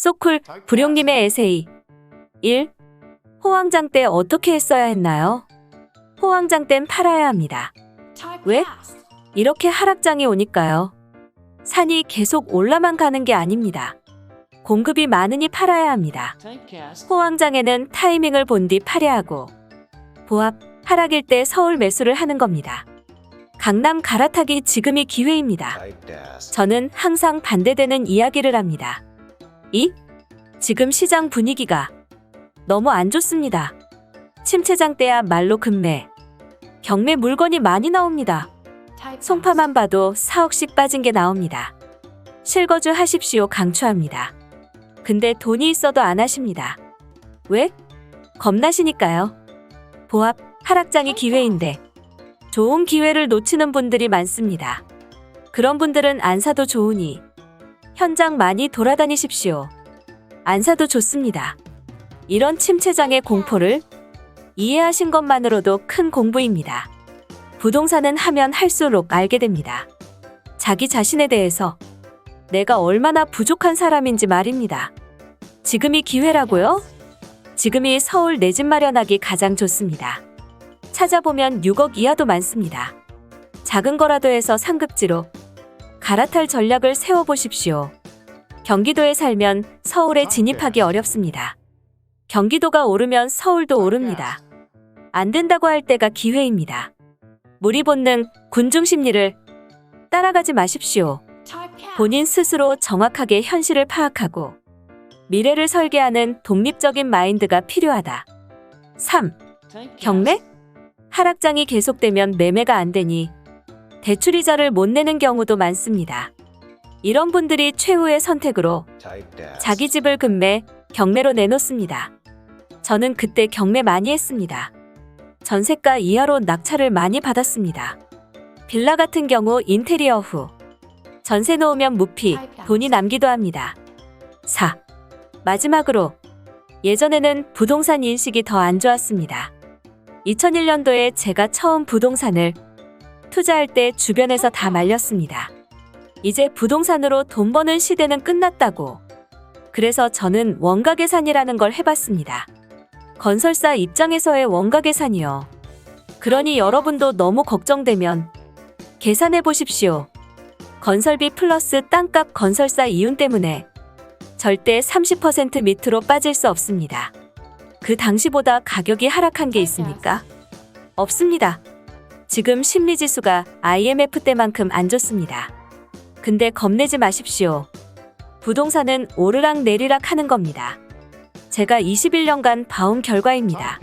소쿨 불용님의 에세이 1. 호황장 때 어떻게 했어야 했나요? 호황장 땐 팔아야 합니다. 왜? 이렇게 하락장이 오니까요. 산이 계속 올라만 가는 게 아닙니다. 공급이 많으니 팔아야 합니다. 호황장에는 타이밍을 본 뒤 팔야 하고 보합 하락일 때 서울 매수를 하는 겁니다. 강남 갈아타기 지금이 기회입니다. 저는 항상 반대되는 이야기를 합니다. 2. 지금 시장 분위기가 너무 안 좋습니다. 침체장 때야 말로 급매. 경매 물건이 많이 나옵니다. 송파만 봐도 4억씩 빠진 게 나옵니다. 실거주 하십시오 강추합니다. 근데 돈이 있어도 안 하십니다. 왜? 겁나시니까요. 보합, 하락장이 기회인데 좋은 기회를 놓치는 분들이 많습니다. 그런 분들은 안 사도 좋으니 현장 많이 돌아다니십시오. 안 사도 좋습니다. 이런 침체장의 공포를 이해하신 것만으로도 큰 공부입니다. 부동산은 하면 할수록 알게 됩니다. 자기 자신에 대해서 내가 얼마나 부족한 사람인지 말입니다. 지금이 기회라고요? 지금이 서울 내 집 마련하기 가장 좋습니다. 찾아보면 6억 이하도 많습니다. 작은 거라도 해서 상급지로 갈아탈 전략을 세워보십시오. 경기도에 살면 서울에 진입하기 어렵습니다. 경기도가 오르면 서울도 오릅니다. 안 된다고 할 때가 기회입니다. 무리 본능, 군중 심리를 따라가지 마십시오. 본인 스스로 정확하게 현실을 파악하고 미래를 설계하는 독립적인 마인드가 필요하다. 3. 경매? 하락장이 계속되면 매매가 안 되니 대출이자를 못 내는 경우도 많습니다. 이런 분들이 최후의 선택으로 자기 집을 급매, 경매로 내놓습니다. 저는 그때 경매 많이 했습니다. 전세가 이하로 낙찰을 많이 받았습니다. 빌라 같은 경우 인테리어 후 전세 놓으면 무피, 돈이 남기도 합니다. 4. 마지막으로 예전에는 부동산 인식이 더 안 좋았습니다. 2001년도에 제가 처음 부동산을 투자할 때 주변에서 다 말렸습니다. 이제 부동산으로 돈 버는 시대는 끝났다고. 그래서 저는 원가 계산이라는 걸 해봤습니다. 건설사 입장에서의 원가 계산이요. 그러니 여러분도 너무 걱정되면 계산해 보십시오. 건설비 플러스 땅값 건설사 이윤 때문에 절대 30% 밑으로 빠질 수 없습니다. 그 당시보다 가격이 하락한 게 있습니까? 없습니다. 지금 심리 지수가 IMF 때만큼 안 좋습니다. 근데 겁내지 마십시오. 부동산은 오르락 내리락 하는 겁니다. 제가 21년간 봐온 결과입니다.